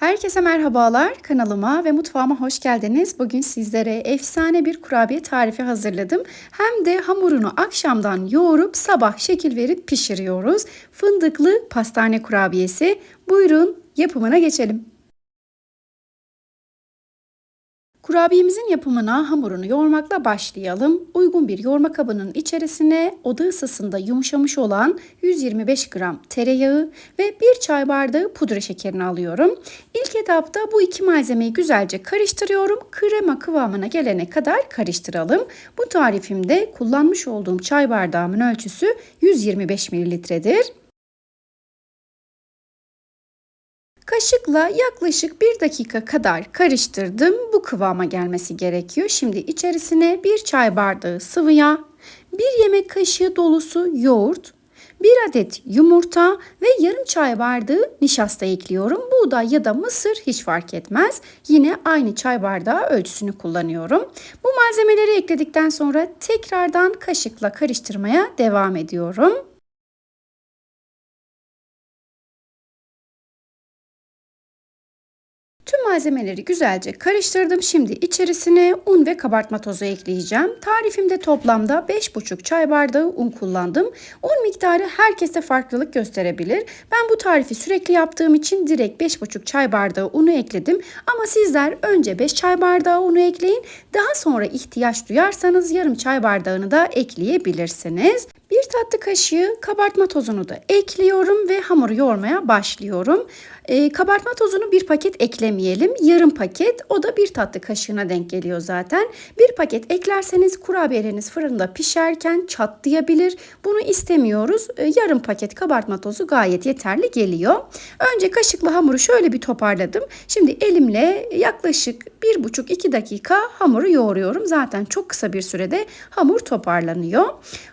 Herkese merhabalar. Kanalıma ve mutfağıma hoş geldiniz. Bugün sizlere efsane bir kurabiye tarifi hazırladım. Hem de hamurunu akşamdan yoğurup sabah şekil verip pişiriyoruz. Fındıklı pastane kurabiyesi. Buyurun yapımına geçelim. Kurabiyemizin yapımına hamurunu yoğurmakla başlayalım. Uygun bir yoğurma kabının içerisine oda ısısında yumuşamış olan 125 gram tereyağı ve 1 çay bardağı pudra şekerini alıyorum. İlk etapta bu iki malzemeyi güzelce karıştırıyorum. Krema kıvamına gelene kadar karıştıralım. Bu tarifimde kullanmış olduğum çay bardağımın ölçüsü 125 mililitredir. Kaşıkla yaklaşık bir dakika kadar karıştırdım. Bu kıvama gelmesi gerekiyor. Şimdi içerisine bir çay bardağı sıvı yağ, bir yemek kaşığı dolusu yoğurt, bir adet yumurta ve yarım çay bardağı nişasta ekliyorum. Buğday ya da mısır hiç fark etmez. Yine aynı çay bardağı ölçüsünü kullanıyorum. Bu malzemeleri ekledikten sonra tekrardan kaşıkla karıştırmaya devam ediyorum. Malzemeleri güzelce karıştırdım. Şimdi içerisine un ve kabartma tozu ekleyeceğim. Tarifimde toplamda 5,5 çay bardağı un kullandım. Un miktarı herkeste farklılık gösterebilir. Ben bu tarifi sürekli yaptığım için direkt 5,5 çay bardağı unu ekledim. Ama sizler önce 5 çay bardağı unu ekleyin. Daha sonra ihtiyaç duyarsanız yarım çay bardağını da ekleyebilirsiniz. Bir tatlı kaşığı kabartma tozunu da ekliyorum ve hamuru yoğurmaya başlıyorum. E, kabartma tozunu bir paket eklemeyelim. Yarım paket o da bir tatlı kaşığına denk geliyor zaten. Bir paket eklerseniz kurabiyeleriniz fırında pişerken çatlayabilir. Bunu istemiyoruz. E, yarım paket kabartma tozu gayet yeterli geliyor. Önce kaşıkla hamuru şöyle bir toparladım. Şimdi elimle yaklaşık 1,5-2 dakika hamuru yoğuruyorum. Zaten çok kısa bir sürede hamur toparlanıyor.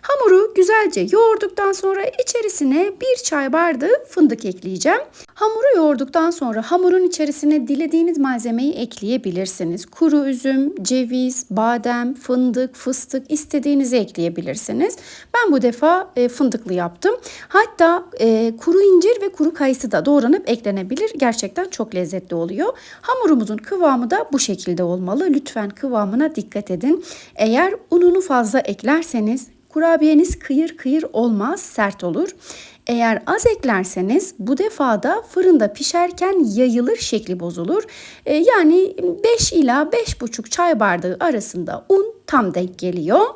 Hamuru güzelce yoğurduktan sonra içerisine bir çay bardağı fındık ekleyeceğim. Hamuru yoğurduktan sonra hamurun içerisine dilediğiniz malzemeyi ekleyebilirsiniz. Kuru üzüm, ceviz, badem, fındık, fıstık istediğinizi ekleyebilirsiniz. Ben bu defa e, fındıklı yaptım. Hatta e, kuru incir ve kuru kayısı da doğranıp eklenebilir. Gerçekten çok lezzetli oluyor. Hamurumuzun kıvamı da bu şekilde olmalı. Lütfen kıvamına dikkat edin. Eğer ununu fazla eklerseniz kurabiyeniz kıyır kıyır olmaz, sert olur. Eğer az eklerseniz bu defa da fırında pişerken yayılır şekli bozulur. Ee, yani 5 ila 5,5 çay bardağı arasında un tam denk geliyor.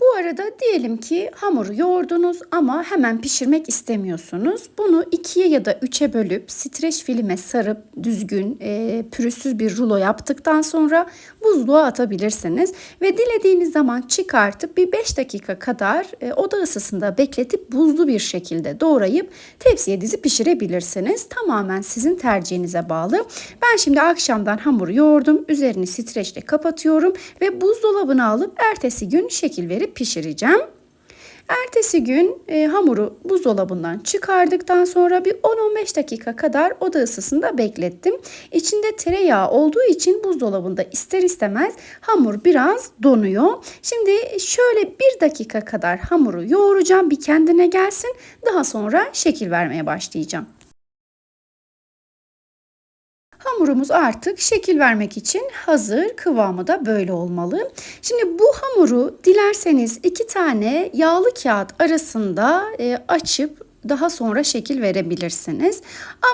Bu arada diyelim ki hamuru yoğurdunuz ama hemen pişirmek istemiyorsunuz. Bunu ikiye ya da üçe bölüp streç filme sarıp düzgün e, pürüzsüz bir rulo yaptıktan sonra buzluğa atabilirsiniz. Ve dilediğiniz zaman çıkartıp bir 5 dakika kadar e, oda ısısında bekletip buzlu bir şekilde doğrayıp tepsiye dizip pişirebilirsiniz. Tamamen sizin tercihinize bağlı. Ben şimdi akşamdan hamuru yoğurdum. Üzerini streçle kapatıyorum ve buzdolabına alıp ertesi gün şekil verip pişireceğim. Ertesi gün e, hamuru buzdolabından çıkardıktan sonra bir 10-15 dakika kadar oda ısısında beklettim. İçinde tereyağı olduğu için buzdolabında ister istemez hamur biraz donuyor. Şimdi şöyle bir dakika kadar hamuru yoğuracağım bir kendine gelsin. Daha sonra şekil vermeye başlayacağım. Hamurumuz artık şekil vermek için hazır. Kıvamı da böyle olmalı. Şimdi bu hamuru dilerseniz iki tane yağlı kağıt arasında e, açıp daha sonra şekil verebilirsiniz.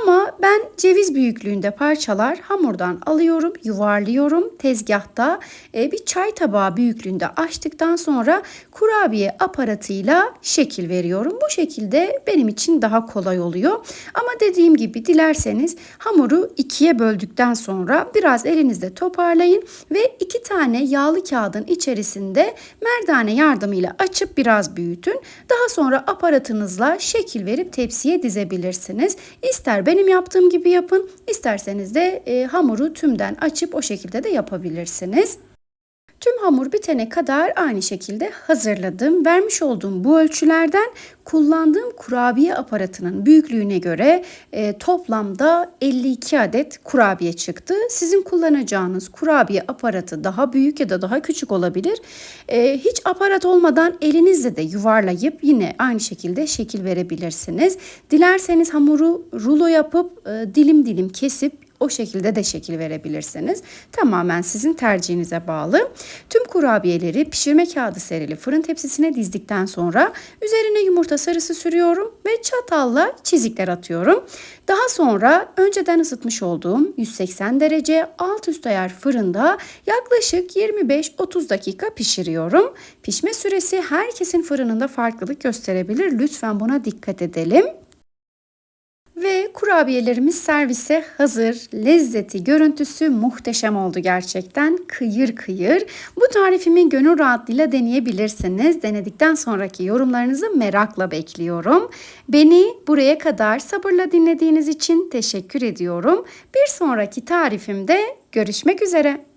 Ama ben ceviz büyüklüğünde parçalar hamurdan alıyorum, yuvarlıyorum. Tezgahta e, bir çay tabağı büyüklüğünde açtıktan sonra kurabiye aparatıyla şekil veriyorum. Bu şekilde benim için daha kolay oluyor. Ama dediğim gibi dilerseniz hamuru ikiye böldükten sonra biraz elinizde toparlayın ve iki tane yağlı kağıdın içerisinde merdane yardımıyla açıp biraz büyütün. Daha sonra aparatınızla şekil verip tepsiye dizebilirsiniz. İster benim yaptığım gibi yapın, isterseniz de e, hamuru tümden açıp o şekilde de yapabilirsiniz. Tüm hamur bitene kadar aynı şekilde hazırladım. Vermiş olduğum bu ölçülerden kullandığım kurabiye aparatının büyüklüğüne göre e, toplamda 52 adet kurabiye çıktı. Sizin kullanacağınız kurabiye aparatı daha büyük ya da daha küçük olabilir. E, hiç aparat olmadan elinizle de yuvarlayıp yine aynı şekilde şekil verebilirsiniz. Dilerseniz hamuru rulo yapıp e, dilim dilim kesip o şekilde de şekil verebilirsiniz. Tamamen sizin tercihinize bağlı. Tüm kurabiyeleri pişirme kağıdı serili fırın tepsisine dizdikten sonra üzerine yumurta sarısı sürüyorum ve çatalla çizikler atıyorum. Daha sonra önceden ısıtmış olduğum 180 derece alt üst ayar fırında yaklaşık 25-30 dakika pişiriyorum. Pişme süresi herkesin fırınında farklılık gösterebilir. Lütfen buna dikkat edelim. Kurabiyelerimiz servise hazır. Lezzeti, görüntüsü muhteşem oldu gerçekten. Kıyır kıyır. Bu tarifimi gönül rahatlığıyla deneyebilirsiniz. Denedikten sonraki yorumlarınızı merakla bekliyorum. Beni buraya kadar sabırla dinlediğiniz için teşekkür ediyorum. Bir sonraki tarifimde görüşmek üzere.